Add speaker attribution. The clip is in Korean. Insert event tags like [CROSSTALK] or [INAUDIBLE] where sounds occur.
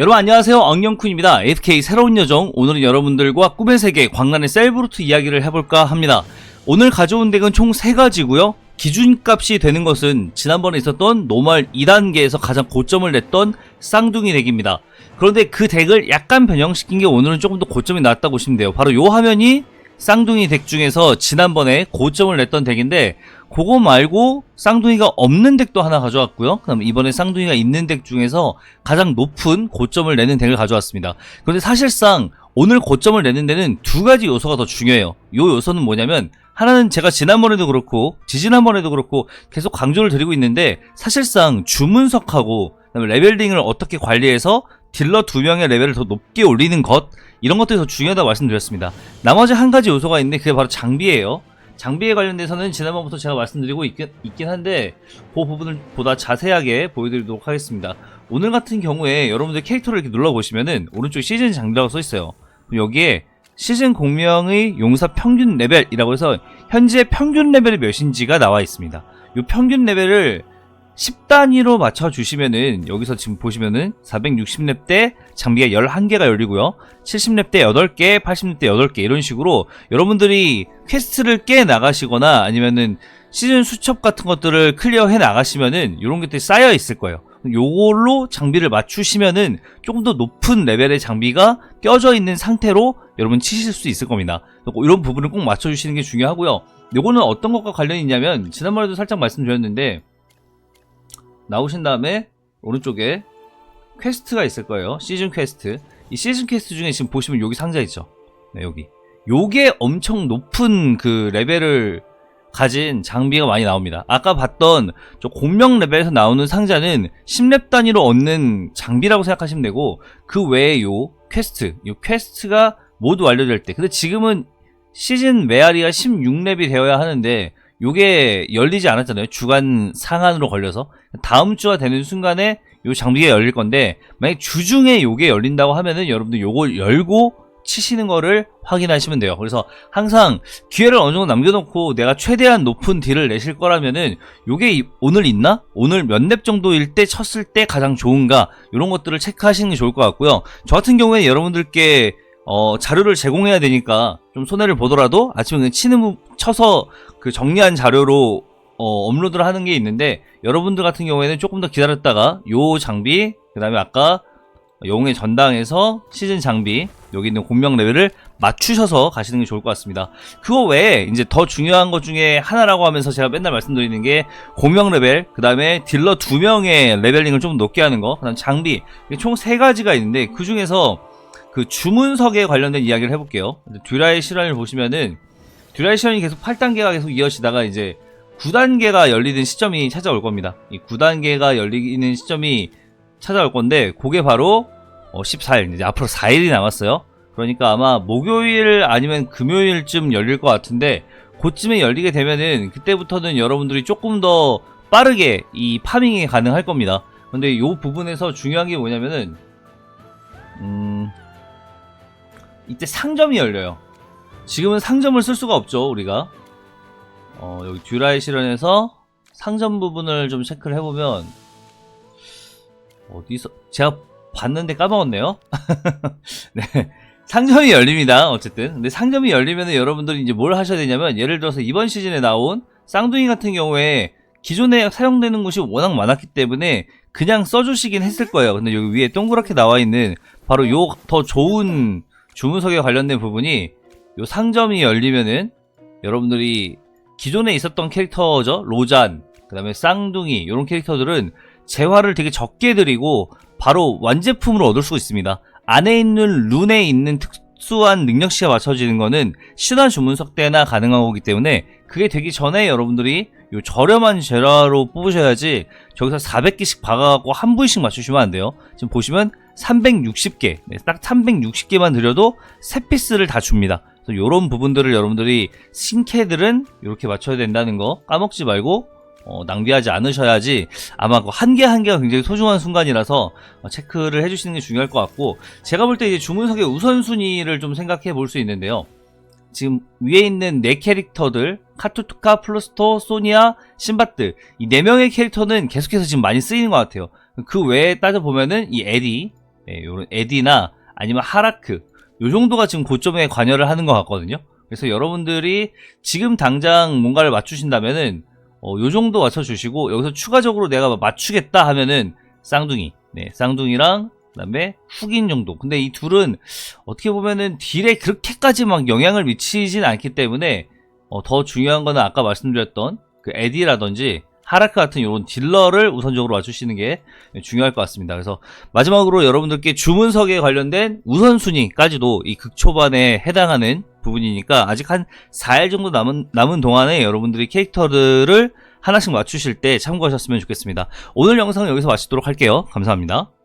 Speaker 1: 여러분 안녕하세요. 엉영쿤입니다. AFK 새로운 여정. 오늘은 여러분들과 꿈의 세계 광란의 셀브루트 이야기를 해볼까 합니다. 오늘 가져온 덱은 총 3가지고요. 기준값이 되는 것은 지난번에 있었던 노멀 2단계에서 가장 고점을 냈던 쌍둥이 덱입니다. 그런데 그 덱을 약간 변형시킨 게 오늘은 조금 더 고점이 낮다고 보시면 돼요. 바로 요 화면이 쌍둥이 덱 중에서 지난번에 고점을 냈던 덱인데 그거 말고 쌍둥이가 없는 덱도 하나 가져왔고요. 그다음 이번에 쌍둥이가 있는 덱 중에서 가장 높은 고점을 내는 덱을 가져왔습니다. 그런데 사실상 오늘 고점을 내는 데는 두 가지 요소가 더 중요해요. 요 요소는 뭐냐면 하나는 제가 지난번에도 그렇고 지지난번에도 그렇고 계속 강조를 드리고 있는데 사실상 주문석하고 레벨링을 어떻게 관리해서 딜러 두 명의 레벨을 더 높게 올리는 것 이런 것들이 더 중요하다고 말씀드렸습니다. 나머지 한 가지 요소가 있는데 그게 바로 장비예요. 장비에 관련돼서는 지난번부터 제가 말씀드리고 있긴, 있긴 한데 그 부분을 보다 자세하게 보여드리도록 하겠습니다. 오늘 같은 경우에 여러분들 캐릭터를 이렇게 눌러보시면은 오른쪽 시즌 장비라고 써 있어요. 여기에 시즌 공명의 용사 평균 레벨이라고 해서 현재 평균 레벨이 몇인지가 나와 있습니다. 이 평균 레벨을 10단위로 맞춰주시면은 여기서 지금 보시면은 460렙 때 장비가 11개가 열리고요. 70렙 때 8개, 80렙 때 8개 이런 식으로 여러분들이 퀘스트를 깨 나가시거나 아니면은 시즌 수첩 같은 것들을 클리어해 나가시면은 이런 것들이 쌓여 있을 거예요. 요걸로 장비를 맞추시면은 조금 더 높은 레벨의 장비가 껴져 있는 상태로 여러분 치실 수 있을 겁니다. 이런 부분을 꼭 맞춰주시는 게 중요하고요. 요거는 어떤 것과 관련이 있냐면 지난번에도 살짝 말씀드렸는데 나오신 다음에 오른쪽에 퀘스트가 있을 거예요. 시즌 퀘스트. 이 시즌 퀘스트 중에 지금 보시면 여기 상자 있죠. 네, 여기. 요게 엄청 높은 그 레벨을 가진 장비가 많이 나옵니다. 아까 봤던 저 공명 레벨에서 나오는 상자는 10렙 단위로 얻는 장비라고 생각하시면 되고 그 외에 요 퀘스트, 요 퀘스트가 모두 완료될 때. 근데 지금은 시즌 메아리가 16렙이 되어야 하는데 요게 열리지 않았잖아요. 주간 상한으로 걸려서 다음 주가 되는 순간에 요 장비가 열릴 건데 만약 주중에 요게 열린다고 하면은 여러분들 요걸 열고 치시는 거를 확인하시면 돼요. 그래서 항상 기회를 어느 정도 남겨놓고 내가 최대한 높은 딜을 내실 거라면은 요게 이- 오늘 있나? 오늘 몇 렙 정도일 때 쳤을 때 가장 좋은가? 이런 것들을 체크하시는 게 좋을 것 같고요. 저 같은 경우에 여러분들께 어, 자료를 제공해야 되니까 좀 손해를 보더라도 아침에 그냥 치는 부- 쳐서 그 정리한 자료로 어, 업로드를 하는 게 있는데 여러분들 같은 경우에는 조금 더 기다렸다가 요 장비 그 다음에 아까 영웅의 전당에서 시즌 장비 여기 있는 공명 레벨을 맞추셔서 가시는 게 좋을 것 같습니다. 그거 외에 이제 더 중요한 것 중에 하나라고 하면서 제가 맨날 말씀드리는 게 공명 레벨, 그 다음에 딜러 두 명의 레벨링을 좀 높게 하는 거, 그 다음 장비 총 세 가지가 있는데 그 중에서 그 주문석에 관련된 이야기를 해볼게요. 듀라의 실현을 보시면은 듀라의 실현이 계속 8단계가 계속 이어지다가 이제 9단계가 열리는 시점이 찾아올 겁니다. 이 9단계가 열리는 시점이 찾아올 건데 그게 바로 어, 14일 이제 앞으로 4일이 남았어요. 그러니까 아마 목요일 아니면 금요일쯤 열릴 것 같은데 그쯤에 열리게 되면은 그때부터는 여러분들이 조금 더 빠르게 이 파밍이 가능할 겁니다. 근데 이 부분에서 중요한 게 뭐냐면은 이때 상점이 열려요. 지금은 상점을 쓸 수가 없죠 우리가 어, 여기 듀라의 실현에서 상점 부분을 좀 체크를 해보면 어디서 제가 봤는데 까먹었네요. [LAUGHS] 네. 상점이 열립니다. 어쨌든. 근데 상점이 열리면 여러분들이 이제 뭘 하셔야 되냐면 예를 들어서 이번 시즌에 나온 쌍둥이 같은 경우에 기존에 사용되는 곳이 워낙 많았기 때문에 그냥 써주시긴 했을 거예요. 근데 여기 위에 동그랗게 나와 있는 바로 요 더 좋은 주문석에 관련된 부분이 요 상점이 열리면은 여러분들이 기존에 있었던 캐릭터죠. 로잔, 그 다음에 쌍둥이, 이런 캐릭터들은 재화를 되게 적게 드리고 바로 완제품으로 얻을 수 있습니다. 안에 있는 룬에 있는 특수한 능력치가 맞춰지는 거는 신화 주문석 때나 가능한 거기 때문에 그게 되기 전에 여러분들이 요 저렴한 재화로 뽑으셔야지 저기서 400개씩 박아갖고 한 부위씩 맞추시면 안 돼요. 지금 보시면 360개, 네, 딱 360개만 드려도 세 피스를 다 줍니다. 이런 부분들을 여러분들이 신캐들은 이렇게 맞춰야 된다는 거 까먹지 말고 어, 낭비하지 않으셔야지 아마 그 한 개 한 개가 굉장히 소중한 순간이라서 어, 체크를 해주시는 게 중요할 것 같고 제가 볼 때 이제 주문석의 우선순위를 좀 생각해 볼 수 있는데요. 지금 위에 있는 네 캐릭터들 카투투카, 플루스토, 소니아, 신바트 이 네 명의 캐릭터는 계속해서 지금 많이 쓰이는 것 같아요. 그 외에 따져 보면은 이 에디 예, 요런 에디나 아니면 하라크 요 정도가 지금 고점에 관여를 하는 것 같거든요. 그래서 여러분들이 지금 당장 뭔가를 맞추신다면은 어, 요 정도 맞춰주시고 여기서 추가적으로 내가 맞추겠다 하면은 쌍둥이, 네, 쌍둥이랑 그다음에 훅인 정도. 근데 이 둘은 어떻게 보면은 딜에 그렇게까지 막 영향을 미치진 않기 때문에 어, 더 중요한 거는 아까 말씀드렸던 그 에디라든지 하라크 같은 이런 딜러를 우선적으로 맞추시는 게 중요할 것 같습니다. 그래서 마지막으로 여러분들께 주문석에 관련된 우선순위까지도 이 극초반에 해당하는 부분이니까 아직 한 4일 정도 남은, 남은 동안에 여러분들이 캐릭터들을 하나씩 맞추실 때 참고하셨으면 좋겠습니다. 오늘 영상은 여기서 마치도록 할게요. 감사합니다.